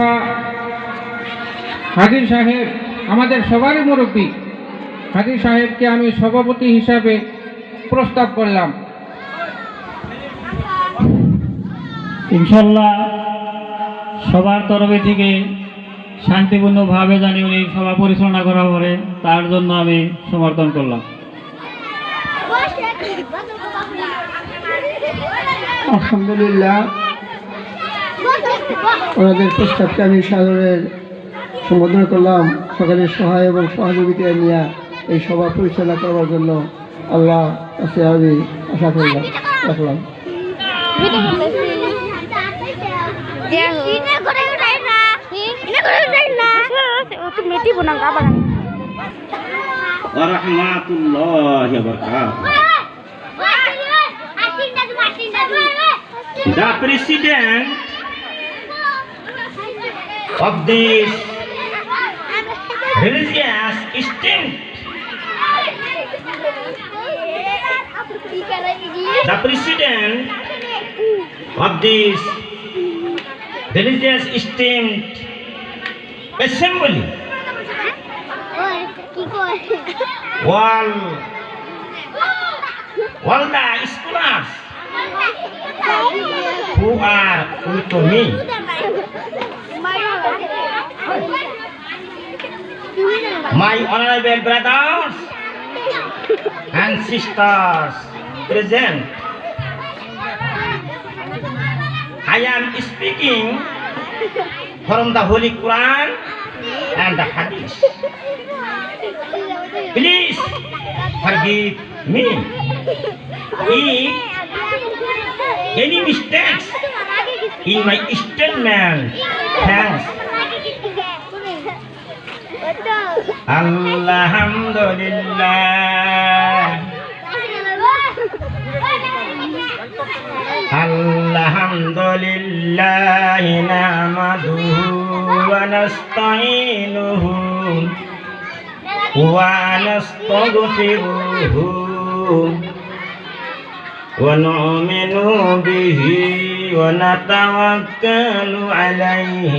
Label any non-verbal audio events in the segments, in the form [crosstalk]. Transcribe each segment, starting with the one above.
শাহ হাজির সাহেব আমাদের সবারই মুরব্বী। হাজির সাহেবকে আমি সভাপতি হিসাবে প্রস্তাব করলাম। ইনশাল্লাহ সবার তরফে থেকে শান্তিপূর্ণভাবে জানি উনি সভা পরিচালনা করা পারে তার জন্য আমি সমর্থন করলাম। আলহামদুলিল্লাহ। ওনাদের প্রস্তাবকে আমি সাদরের সম্বোধন করলাম সকলের সহায় এবং সহযোগিতা নিয়ে এই সভা পরিচালনা করার জন্য আল্লাহ কাছে আমি আশা করলাম রাখলাম. The president of this religious instinct. The president of this religious instinct assembly all, all the scholars who are with me my honorable brothers and sisters present. I am speaking from the Holy Quran and the Hadith. Please forgive me if any mistakes in my man Thanks. Alhamdulillah. Alhamdulillah nahmaduhu wa nasta'inuhu wa nastaghfiruhu ونؤمن به ونتوكل عليه.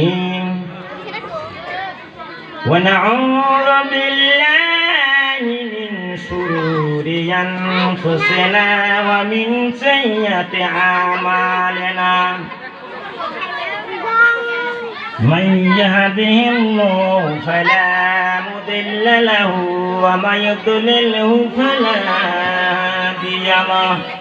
ونعوذ بالله من شرور أنفسنا ومن سيئة أعمالنا. من يهده الله فلا مضل له ومن يضلله فلا هادي له.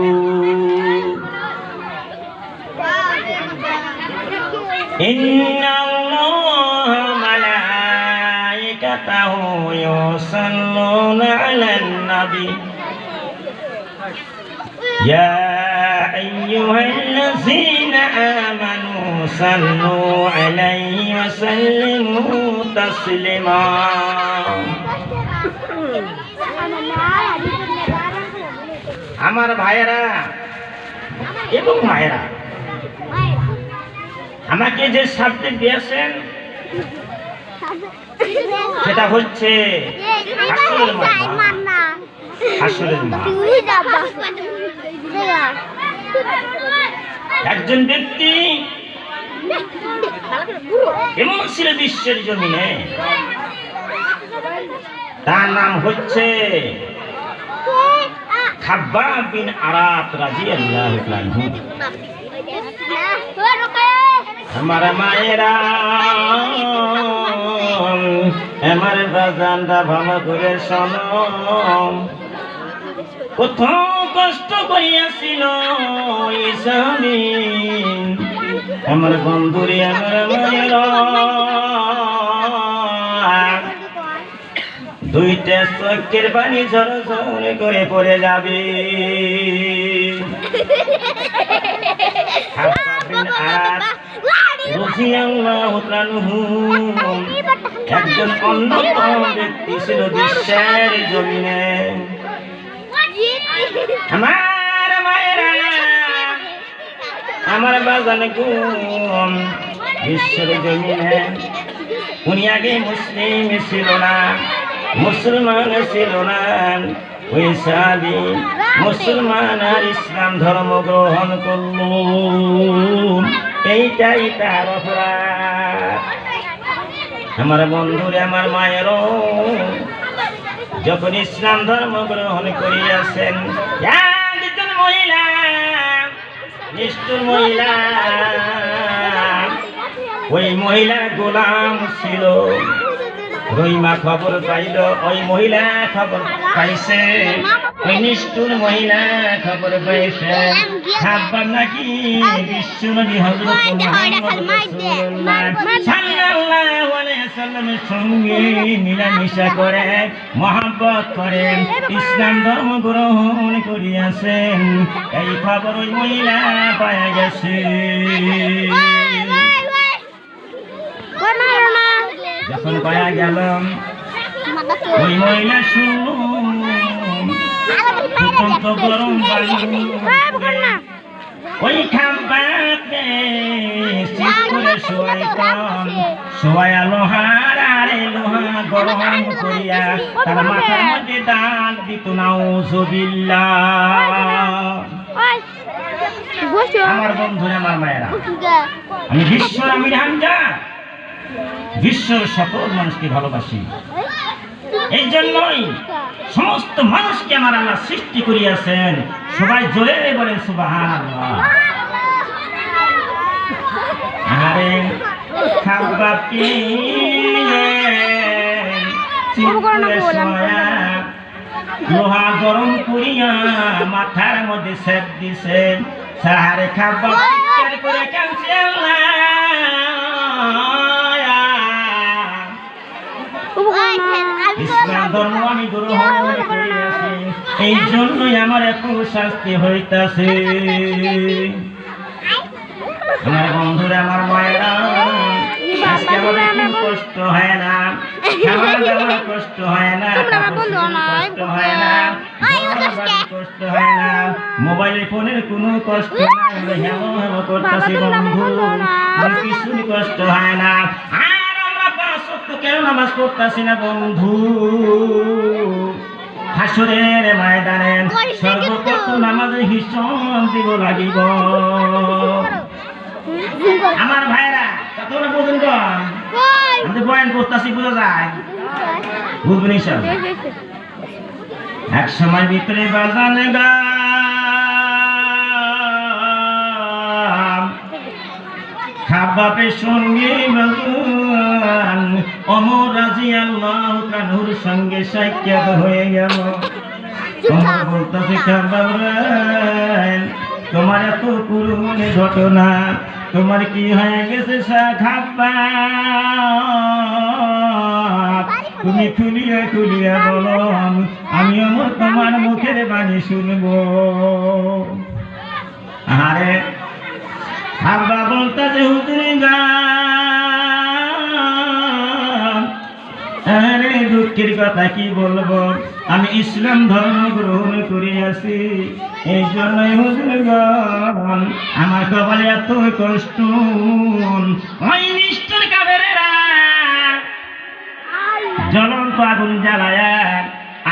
إن الله ملائكته يصلون على النبي يا أيها الذين آمنوا صلوا عليه وسلموا تسليما আমার ভাইয়েরা এবং মায়েরা আমাকে যে subject দিয়েছেন সেটা হচ্ছে একজন ব্যক্তি এমন ছিল বিশ্বের জমিনে তার নাম হচ্ছে খাব্বা বিন আরাত রাজি আল্লাহ আমার মায়েরা আমার বাজানটা ভালো করে শোনো। কত কষ্ট করিয়াছিল আমার বন্ধুরে আমার মায়েরা। দুইটা চোখের পানি ঝড় ঝরে করে পড়ে যাবে। [laughs] হাব্বা আমার মায়েরা, আমার গুম বিশ্বের জমিনে। উনি আগে মুসলিম ছিল না, মুসলমান ছিল না। ওই সাবি মুসলমান আর ইসলাম ধর্ম গ্রহণ করল। এইটাই তার অপরাধ। আমার বন্ধুরে, আমার মায়েরও যখন ইসলাম ধর্ম গ্রহণ করিয়াছেন, একজন মহিলা মহিলা, ওই গোলাম ছিল। রহিমা খবর পাইল, ওই মহিলা খবর পাইছে। ওই নিষ্ঠুর মহিলা খবর পাইছে খাবার নাকি বিশ্ব নবী হজরত সাল্লামের সঙ্গে মিলামিশা করে মহাব্বত করেন ইসলাম ধর্ম গ্রহণ করিয়াছেন। এই খবর ওই মহিলা পাওয়া গেছে। যখন পাওয়া গেল ওই মহিলা শুন গরম বায়ু লোহা আমার আমার মায়েরা আমি বিশ্বর আমির হামজা বিশ্বর সকল মানুষকে ভালোবাসি। এই জন্যই সমস্ত মানুষকে আমার আল্লাহ সৃষ্টি করিয়াছেন। সবাই জোরে বলেন সুবাহান আরে খাবা লোহা গরম করিয়া মাথার মধ্যে সেট দিছে। সাহারে খাবা করে কাঁদছে আল্লাহ। ইসলাম ধর্ম আমি গ্রহণ করিয়াছি এই জন্যই আমার এত শাস্তি হইতাছে। আমার বন্ধুরা আমার মায়েরা আজকে আমাদের কোনো কষ্ট হয় না। খাবার দাবার কষ্ট হয় না। কষ্ট হয় না। কষ্ট। হয় না। মোবাইল ফোনের কোনো কষ্ট নাই। হেমো হেমো করতেছি বন্ধু। আমার কিছুই কষ্ট হয় না। কেন নামাজ পড়তাছি না বন্ধু? হাসরের ময়দানে সর্বপ্রথম নামাজের হিসাব দিব লাগিব। আমার ভাইরা তোমরা বুঝুন তো? আমাদের বয়ান করতেছি বোঝা যায়? বুঝবেন সব এক সময় ভিতরে বাজানে গান খাবাপের সঙ্গে বাজান অমর রাজি আল্লাহ কানুর সঙ্গে সাক্ষাৎ হয়ে গেল। অমর বলতেছে তোমার এত পুরনো ঘটনা তোমার কি হয়ে গেছে তুমি খুলিয়া খুলিয়া বলো আমি আমার তোমার মুখের বাণী শুনব। আরে আব্বা বলতেছে হুজুরি গান কথা কি বলব? আমি ইসলাম ধর্ম গ্রহণ করিয়াছি। এই জন্যই হুজুর গান আমার কপালে এত কষ্ট ওই নিষ্ঠুর কাবেরেরা জ্বলন্ত আগুন জ্বালায়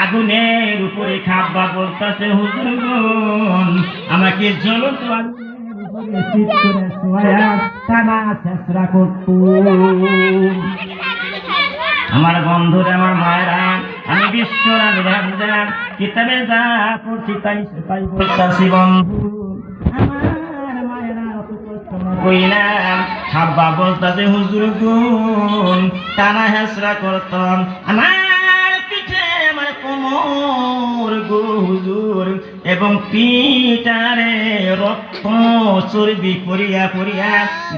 আগুনের উপরে খাব্বা বলতেছে, হুজুরগণ, আমাকে জ্বলন্ত শীত করে টানা চেষ্টা করত আমার বন্ধুরা, আমার মায়েরা, আমি বিশ্বর আমি রামজা কিতাবে যা বন্ধু। আমার মায়েরা অত হুজুর গুণ, টানা হেসরা করতাম। আমার এবং পিটারে রক্ত চর্বি পরিয়া পরিয়া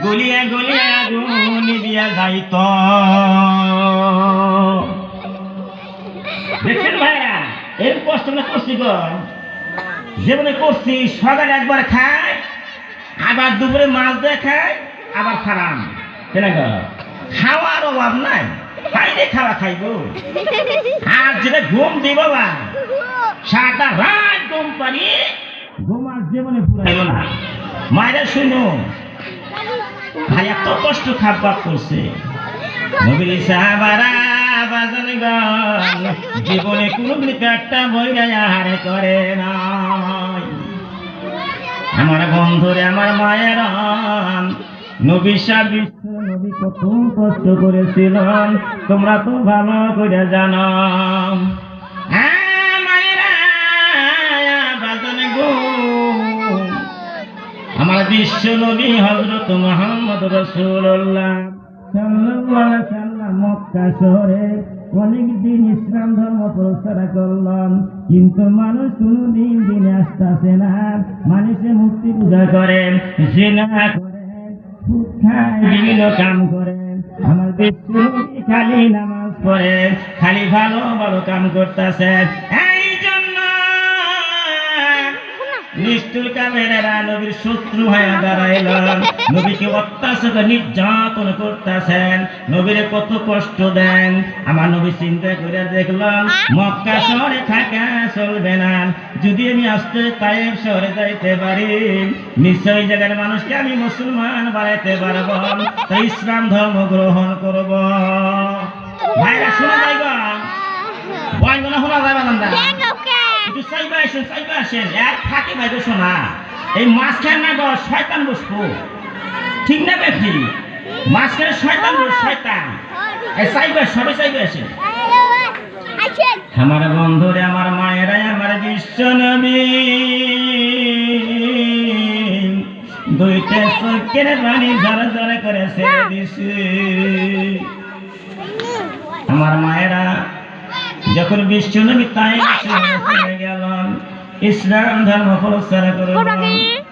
গলিয়া গলিয়া আগুন দিয়া যাইত। দেখছেন ভাইয়া এর কষ্ট না করছি গো। জীবনে করছি সকালে একবার খায়, আবার দুপুরে মাছ দিয়ে খায়, আবার খারাম কেনাগো খাওয়ার অভাব নাই। খাইলে খাওয়া খাইব। আর যেটা ঘুম দিব বাবা সারাটা রাত ঘুম পারি জীবনে ফুরাইল না। মায়েরা শুনো, ভাই এত কষ্ট খাবার করছে। সাহাবারা জীবনে কোনোদিন পেটটা বইরা করে নাই। আমার বন্ধুরে, আমার মায়ের নবী বিশ্ব নবী কত কষ্ট করেছিলেন তোমরা তো ভালো করে জানো। হ্যাঁ। আমার বিশ্ব নবী হজরত মোহাম্মদ রসুল্লাহ মক্কা শহরে অনেক দিন ইসলাম ধর্ম প্রচার করলাম কিন্তু মানুষ কোনো দিন আসতেছে না। মানুষে মূর্তি পূজা করেন জেনা বিভিন্ন কাম করেন আমার খালি নামাজ পড়েন খালি ভালো ভালো কাম করতেছেন এই নিষ্ঠুর কামেরা নবীর শত্রু হয়ে দাঁড়াইলেন। নবীকে অত্যাচার নির্যাতন করতেছেন। নবীরে কত কষ্ট দেন। আমার নবী চিন্তা করে দেখলাম মক্কা শহরে থাকা চলবে না। যদি আমি আসতে তাইব শহরে যাইতে পারি নিশ্চয় জায়গার মানুষকে আমি মুসলমান বানাইতে পারব। তাই ইসলাম ধর্ম গ্রহণ করব। ভাইরা শোনা যাইবা ভয় শোনা যাবে না একটু সাইবা আসেন সাইবা এক থাকে ভাই শোনা এই মাঝখানে না গো শয়তান বসবো ঠিক না বেঠি? মাঝখানে শয়তান বস শয়তান। এই সাইবা সবে সাইবা আসেন আমার বন্ধুরে, আমার মায়েরাই আমার বিশ্ব নবী দুইটা চোখের পানি ঝরে ঝরে করে ছেড়ে দিছে আমার মায়েরা যখন বিশ্ব নবী তাই চলে গেলেন ইসলাম ধর্ম প্রচার করলেন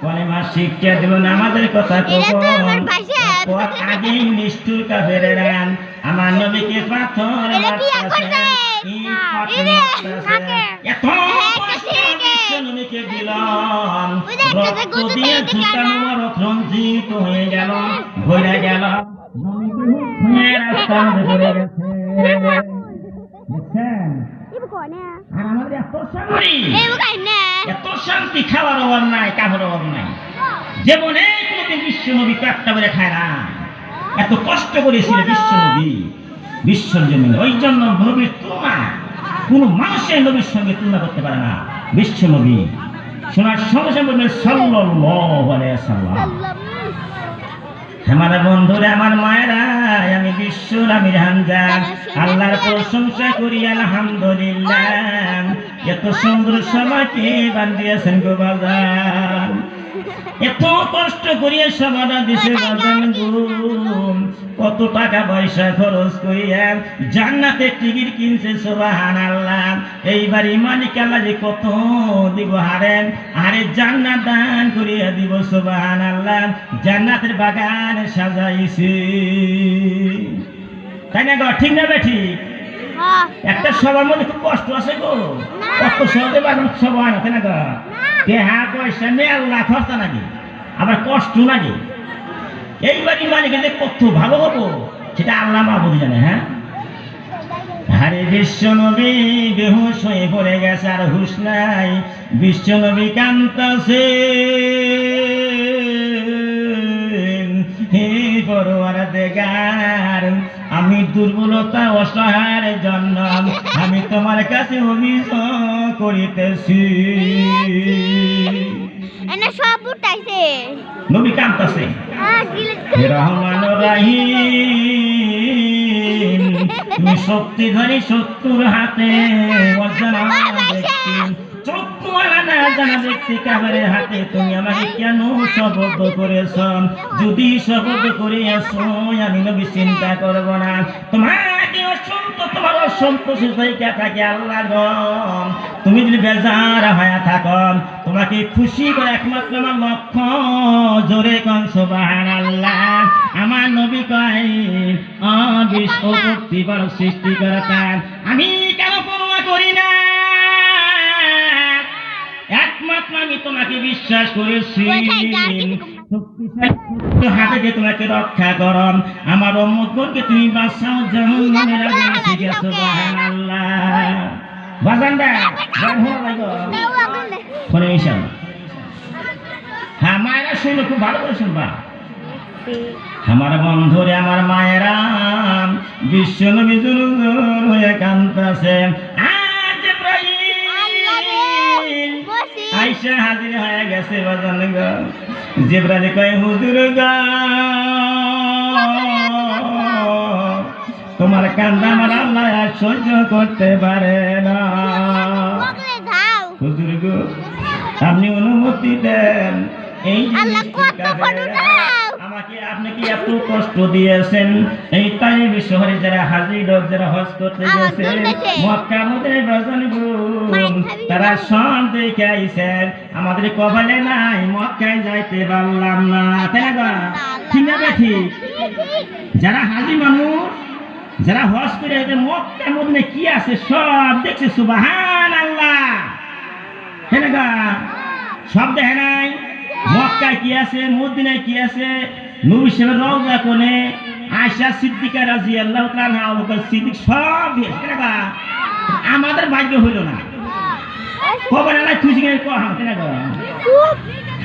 কলেমা শিক্ষা দিলেন আমাদের কথা কখন আগেই নিষ্ঠুর কাফেরেরা আমার নবীকে পাথর। এত নবীকে দিলাম। রক্ত দিয়ে ঝুঁকা মোবারক রঞ্জিত হয়ে গেল। ভরে গেল। হয়ে পড়ে গেছে। আর আমাদের এত শান্তি। এত শান্তি খাওয়ার অভাব নাই কাপড় অভাব নাই। জীবনে কোনোদিন বিশ্ব নবী পেটটা বেড়ে খায় না। এত কষ্ট করেছিল বিশ্ব নবী বিশ্বর জন্য ওই জন্য নবীর তুলনা কোনো মানুষের নবীর সঙ্গে তুলনা করতে পারে না। বিশ্ব নবী শোনার সঙ্গে সঙ্গে বলবেন সাল্লাল্লাহু আলাইহি সাল্লাম আমার বন্ধুরা, আমার মায়েরা, আমি বিশ্ব আমি হামজা আল্লাহর প্রশংসা করি, আলহামদুলিল্লাহ। এত সুন্দর সময়কে বান্ধিয়েছেন গো বাজার এত কষ্ট করিয়া সমানা দিছে কত টাকা পয়সা খরচ করিয়া জান্নাতে টিকিট কিনছে সোবাহান আল্লাহ এইবার ইমানিক আল্লাহ যে কত দিব হারেন আরে জান্নাত দান করিয়া দিব সোবাহান আল্লাহ জান্নাতের বাগান সাজাইছে। তাই না গো? ঠিক না বেঠি একটা সবার মধ্যে খুব কষ্ট আছে গো। কত সহজে বাগান সবাই হয় না তাই না গো? দেহা পয়সা নিয়ে আল্লাহ খরচা নাকি আবার কষ্ট নাকি এইবারই মানে কিন্তু কত ভালো হব সেটা আল্লাহ মাহবুদ জানে হ্যাঁ? আরে বিশ্ব নবী বেহুশ হয়ে পড়ে গেছে আর হুশ নাই। বিশ্ব নবী কান্তাছে হে পরোয়ার দেগার আমি দুর্বলতা অসহায়ের জন্য আমি তোমার কাছে অভিযোগ করিতেছি। সব উঠাইছে। নবী হ্যাঁ গিলে রহমান রাহিম তুমি শক্তিধারী শত্রুর হাতে অজানা তুমি যদি আমি নবী চিন্তা করব না তোমাকে অসন্ত তোমার অসন্তোষ থাকে আল্লাহ তুমি যদি বেজার হয়ে থাকো তোমাকে খুশি করে একমাত্র আমার লক্ষ্য জোরে কন আল্লাহ আমার নবী কয়, অবিশ্ব সৃষ্টি করাতাম আমি আমি তোমাকে বিশ্বাস করেছি। তোমাকে রক্ষা আমার তুমি জাহান্নামের সুবহানাল্লাহ বাজানদা ফোনে হ্যাঁ মায়েরা শুনলে খুব ভালো করে শুনবা। আমার বন্ধুরে আমার মায়েরা বিশ্ব নবী হয়ে কান্তাছে আইসা হাজির হয়ে গেছে বাজান জিব্রাইল কয় হুজুর গো তোমার কান্দা আমার আল্লাহ আর সহ্য করতে পারে না। হুজুর গো আপনি অনুমতি দেন। এই যে আমাকে আপনি কি এত কষ্ট দিয়েছেন? এই তাইব শহরে যারা হাজির লোক যারা হজ করতে গেছে মক্কা গো তারা না। সব দেখে আইছেন আমাদের কপালে নাই মক্কায় যাইতে পারলাম না। তাই না? ঠিক না ঠিক? যারা হাজি মানুষ যারা হজ করে এতে মক্কার মধ্যে কি আছে সব দেখছে সুবাহান আল্লাহ না গা? সব দেখে নাই? মক্কায় কি আছে, মদিনায় কি আছে? নবী সাহেবের রওজা কোনে আয়সা সিদ্দিকা রাজি আল্লাহ সিদ্দিক সব আমাদের ভাগ্য হইল না। কবর আল্লাহ খুশি?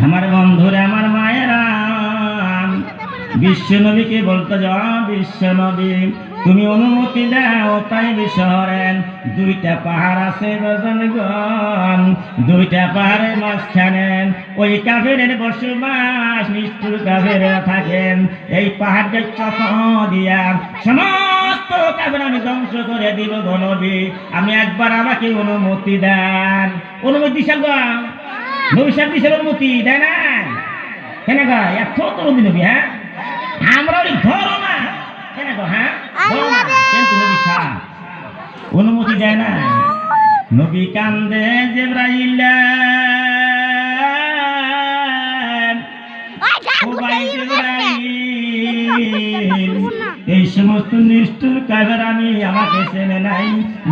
আমার বন্ধুরে, আমার মায়েরা, বিশ্ব নবীকে বলতে যাও বিশ্ব নবী। তুমি অনুমতি দাও, তাই শহরেন দুইটা পাহাড় আছে গজনগণ দুইটা পাহাড়ের মাঝখানে। ওই কাফের বসবাস নিষ্ঠুর কাফেরা থাকেন। এই পাহাড়টা চক দিয়া সমস্ত কাফের আমি ধ্বংস করে দিব গনবী আমি একবার আমাকে অনুমতি দেন। অনুমতি দিশাল নবিসাব দিছে অনুমতি, দেয় না কেন গা? এত তোর নবী হ্যাঁ? আমরা ওই ধরো না। কেন গো হ্যাঁ। কিন্তু নবী সাহ অনুমতি দেয় না। নবী কান্দে জেব্রাইলা। এই সমস্ত নিষ্ঠুর কাজের আমি আমাকে চেনে নাই।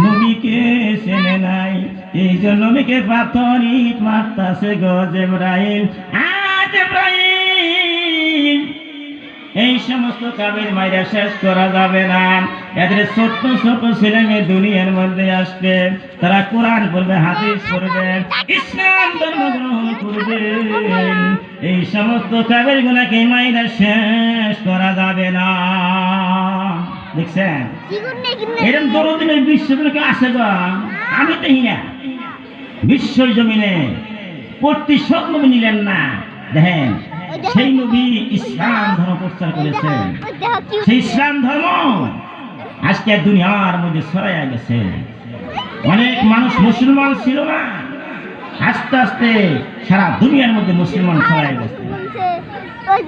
নবীকে চেনে নাই। এই জন্য নবীকে পাথর মারতাছে গো জেব্রাইল। এই সমস্ত কাবের মাইরা শেষ করা যাবে না। এদের ছোট্ট ছোট ছেলে মেয়ে দুনিয়ার মধ্যে আসবে। তারা কোরআন বলবে, হাদিস পড়বে, ইসলাম ধর্ম গ্রহণ করবে। এই সমস্ত কাবের গুলাকে মাইরা শেষ করা যাবে না। দেখছেন? এরকম দরদিনের বিশ্বগুলোকে আসে গো। আমি তো হিনা বিশ্ব জমিনে প্রতিশোধ নবী নিলেন না। দেখেন? সেই নবী ইসলাম ধর্ম প্রচার করেছেন। সেই ইসলাম ধর্ম আজকে দুনিয়ার মধ্যে ছড়াইয়া গেছে। অনেক মানুষ মুসলমান ছিল না। আস্তে আস্তে সারা দুনিয়ার মধ্যে মুসলমান ছড়াই গেছে। ওই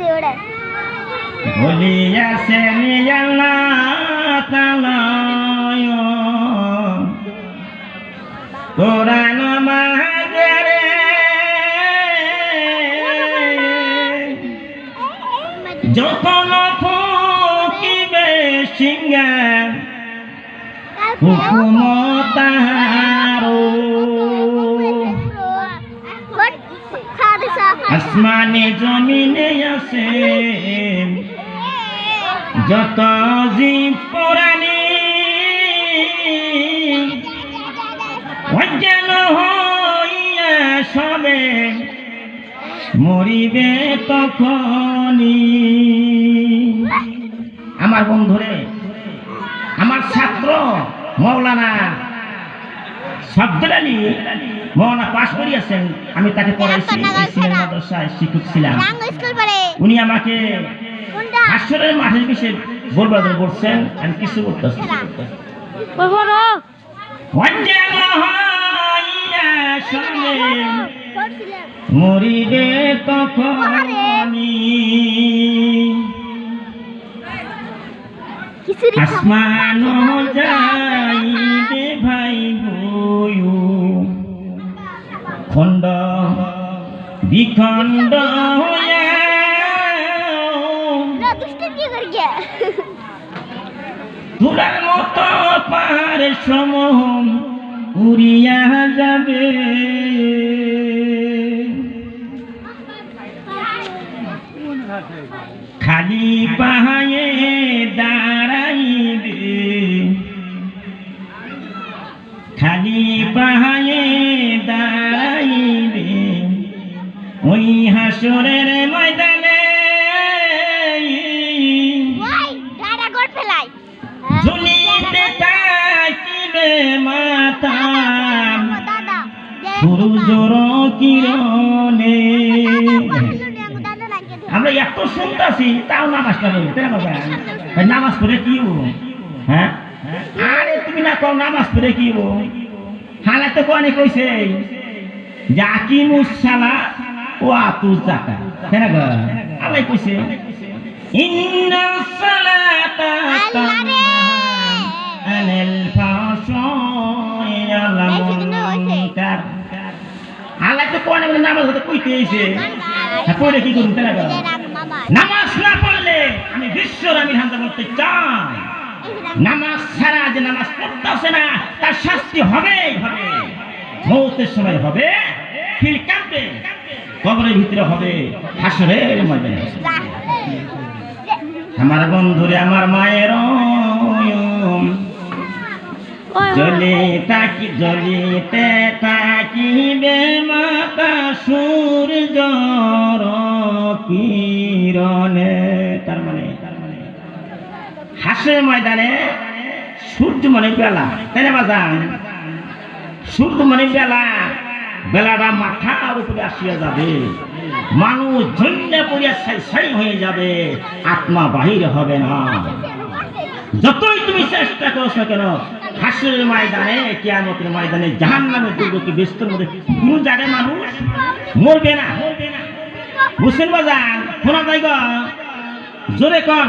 তাহারো। আসমানে জমিনে আছে যত জীব পুরানি অজ্ঞান হইয়া সবে মরিবে তখনই। আমার বন্ধুরে আমার ছাত্র মৌলানা শব্দলালি মৌলানা পাশ করিয়াছেন আমি তাকে পড়াইছি মাদ্রাসায় শিক্ষক ছিলাম। উনি আমাকে হাসরের মাঠের বিষয়ে বলবার জন্য বলছেন আমি কিছু হইয়া মরিবে খাব। আসমান যাইবে ভাই খণ্ড বিখণ্ড। তুলার মতো পার সমূহ উড়িয়া যাবে। খালি পাহায়ে খালি পাহায়ে দাঁড়াইবে ওই হাসরের ময়দানে ঝুলিতে থাকিবে মাতা। সূর্যর কিরণে। লাগিয়ে দিও আমরা এত শুনতেছি তাও নামাজ পড়ে তাই না বাবা? ভাই, নামাজ পড়ে কি? হ্যাঁ? আরে তুমি না কও নামাজ পড়ে কি হব? হালা তো কোনে কইছে জাকি মুসালা ও আতু জাকা না গো? আল্লাহ কইছে ইন্না সালাতা। আনিল ফাহশাই ওয়াল মুনকার। আল্লাহ তো কোনে নামাজ হতে কইতে আইছে হ্যাঁ পড়ে কি করুন নামাজ না পড়লে আমি বিশ্বর আমি হান্তা করতে চাই। নামাজ ছাড়া যে নামাজ পড়তেছে না, তার শাস্তি হবেই, হবে। মৌতের সময় হবে কবরের ভিতরে হবে হাসরের ময়দানে। আমার বন্ধুরে, আমার মায়ের জলে তাকি জলিতে তাকিবে মাতা সূর্য কিরণে। তার মানে হাসের ময়দানে সূর্য মনে বেলা, তাই না বাজান? সূর্য মানে বেলা, বেলাটা মাথার উপরে আসিয়া যাবে। মানুষ ঝন্ডে পড়িয়া ছাই ছাই হয়ে যাবে, আত্মা বাহির হবে না। যতই তুমি চেষ্টা করছ কেন হাসির ময়দানে, কিয়ামতের ময়দানে জাহান নামে দুর্গতি ব্যস্তর মধ্যে, কোনো জায়গায় মানুষ মরবে না। বুঝছেন বাজান? শোনা যাই জোরে কন।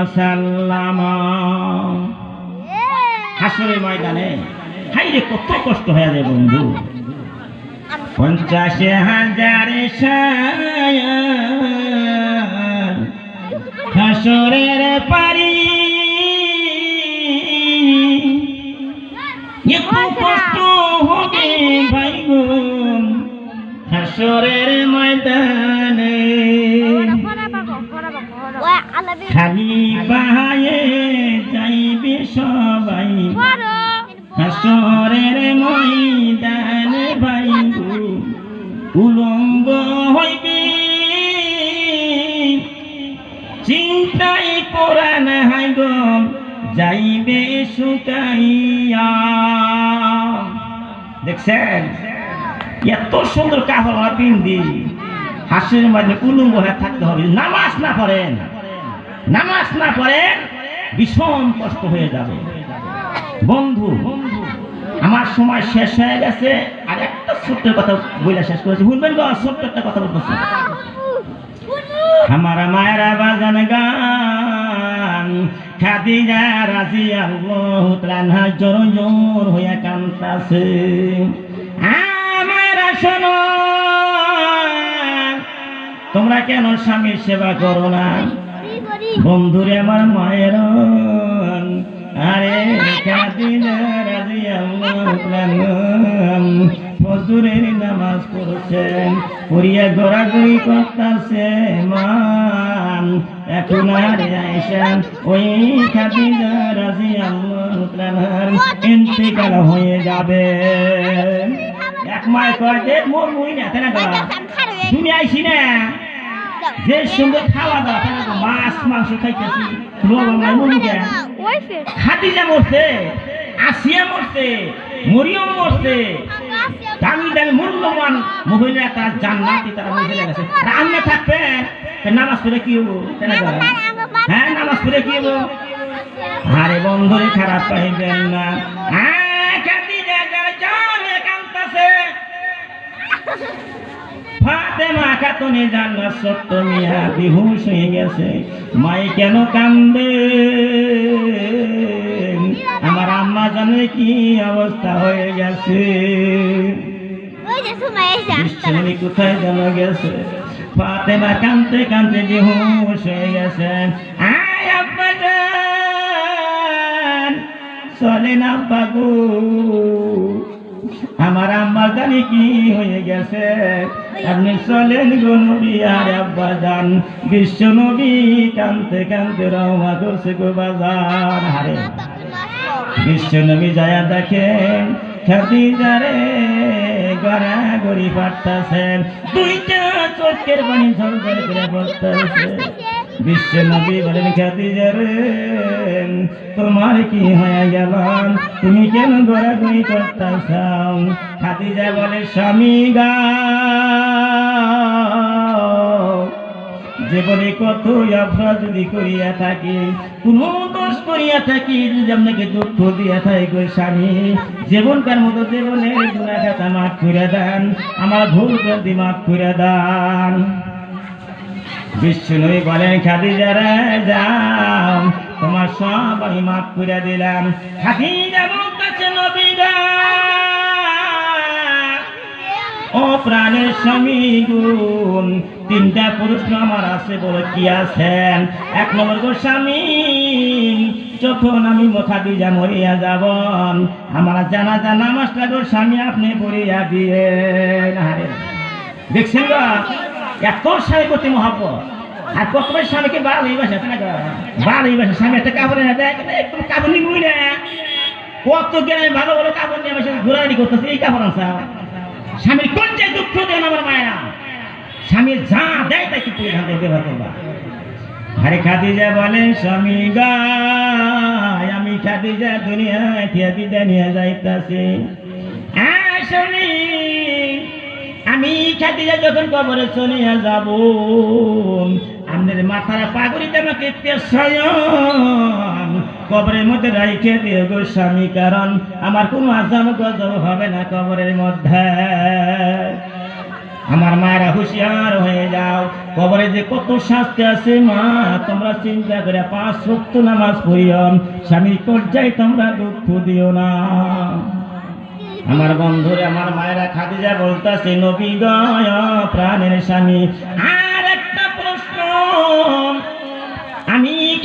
ওয়াসাল্লাম হাসরের ময়দানে। হাইরে, কত কষ্ট হয়ে যায় বন্ধু। পঞ্চাশ হাজার হাসরের পারি। কষ্ট হবে ভাই হাসরের ময়দানে। পায়ে যাইবে সবাই। হাসরের ময়দান ভাই উলঙ্গ হইবে। চিন্তাই করা না হাই গো যাইবে শুকাইয়া। দেখছেন? এত সুন্দর কাপড় পিন্দি। হাসির মাঝে উলঙ্গ হয়ে থাকতে হবে। নামাজ না পড়েন। নামাজ না পড়েন ভীষণ কষ্ট হয়ে যাবে। বন্ধু, আমার সময় শেষ হয়ে গেছে, আর একটা ছোট্ট কথা বইলা শেষ করেছি। শুনবেন গো, ছোট্ট একটা কথা বলতেছি আমার মায়েরা বাজান গান, খাদিজা রাজি আল্লাহ জোর জোর হইয়া কান্তাছে। আমার শোনো, তোমরা কেন স্বামীর সেবা করো না? বন্ধুরে আমার মায়ের আরে কাদিনা ফজুরের নামাজ পড়ছেন পড়িয়া গড়াগড়ি করতেছে মান। এখন আর আইসান ওই খাদিজা রাজি আল্লাহ ইন্তিকাল হয়ে যাবে। এক মায় কয় যে মোর মুই না তাই না গো? তুমি আইসি না। যে সুন্দর খাওয়া দাওয়া? মাছ, মাংস খাইতেছি। খাদিজা মরছে, আসিয়া মরছে, মরিয়ম মরছে। দামি দামি মূল্যবান মহিলা তার জান্নাতি, তারা মহিলা গেছে। রান্না থাকবে? নামাজ পড়ে কি হব? হ্যাঁ নামাজ পড়ে কি হব? আরে বন্ধুরে খারাপ পাইবেন না। হ্যাঁ খাদিজা যারা কান্তাছে ফাতেমা খাতুনে জান্নাত সত্য মিয়া বিহুশ হয়ে গেছে। মাই কেন কান্দে? আমার আম্মা জানে কি অবস্থা হয়ে গেছে। বিশ্বনী কোথায় যেন গেছে। ফাতেমা কানতে কানতে বেহুশ হয়ে গেছেন আয় আব্বা যান চলে না বাবু আমার আম্মা জানি কি হয়ে গেছে। আপনি চলেন গো নবী আর আব্বা যান বিশ্ব নবী কানতে কানতে রওনা করছে গো বাজার। হারে। বিশ্ব নবী যায়া দেখেন খাদিজারে গড়া গড়ি পাঠতেছেন দুইটা চোখের পানি ঝরঝর করে পড়তেছে বিশ্ব নবী বলেন খাদিজারে তোমার কি হয়ে গেল তুমি কেন গড়াগড়ি করতেছ? খাদিজা বলে, স্বামী গা, জীবনে কত অপরাধ যদি করিয়া থাকি, কোন দোষ করিয়া থাকি, যদি আপনাকে দুঃখ দিয়া থাকি গো স্বামী, জীবনকার মতো জীবনের গুণা খাতা মাফ করে দেন, আমার ভুল যদি মাফ করে দেন। বিষ্ণু বলেন, খাদিজারা, যাও। তোমার সব আমি মাফ করে দিলাম। খাদিজা বলতেছে, নবীরা। ও প্রাণের স্বামী গুণ, তিনটা পুরুষ আমার আছে বলে কি আছেন? এক নম্বর গো স্বামী, যখন আমি মোখাদিজা মরিয়া যাব, আমার জানা জানা মাস্টার গো স্বামী আপনি পড়িয়া দিয়ে দেখছেন এত স্বামী করতে মহাব্বত আর কতবার স্বামীকে বাল এই বাসা না বাল এই বাসা স্বামী একটা কাপড় এনে দেয় একটু কাপড় নিবই না কত গেলে ভালো ভালো কাপড় নিয়ে আমার ঘোরাঘুরি করতেছে, এই কাপড় আনসা স্বামীর কোন যে দুঃখ দেন আমার মায়েরা। স্বামী যা দেয় তাই কিন্তু এখান থেকে ব্যবহার করবা। আরে খাদিজা বলে, স্বামী গায় আমি খাদিজা দুনিয়া থিয়া বিদায় নিয়ে যাইতাছি? আয় স্বামী। আমি খাদিজা যখন কবরে চলে যাব আপনাদের মাথার পাগড়িতে আমাকে পেশায়ন। কবরের মধ্যে রাইখে দিও গো স্বামী, কারণ আমার কোনো আজাম গজব হবে না কবরের মধ্যে। আমার মায়েরা হুঁশিয়ার হয়ে যাও, কবরে যে কত শাস্তি আছে, মা, তোমরা চিন্তা করে পাঁচ সত্য নামাজ পড়িও। স্বামীর পর্যায়ে তোমরা দুঃখ দিও না। আমার বন্ধুরে, আমার মায়েরা খাদি খাদিজা বলতাছে, নবী গয় প্রাণের স্বামী। আর একটা প্রশ্ন, আমি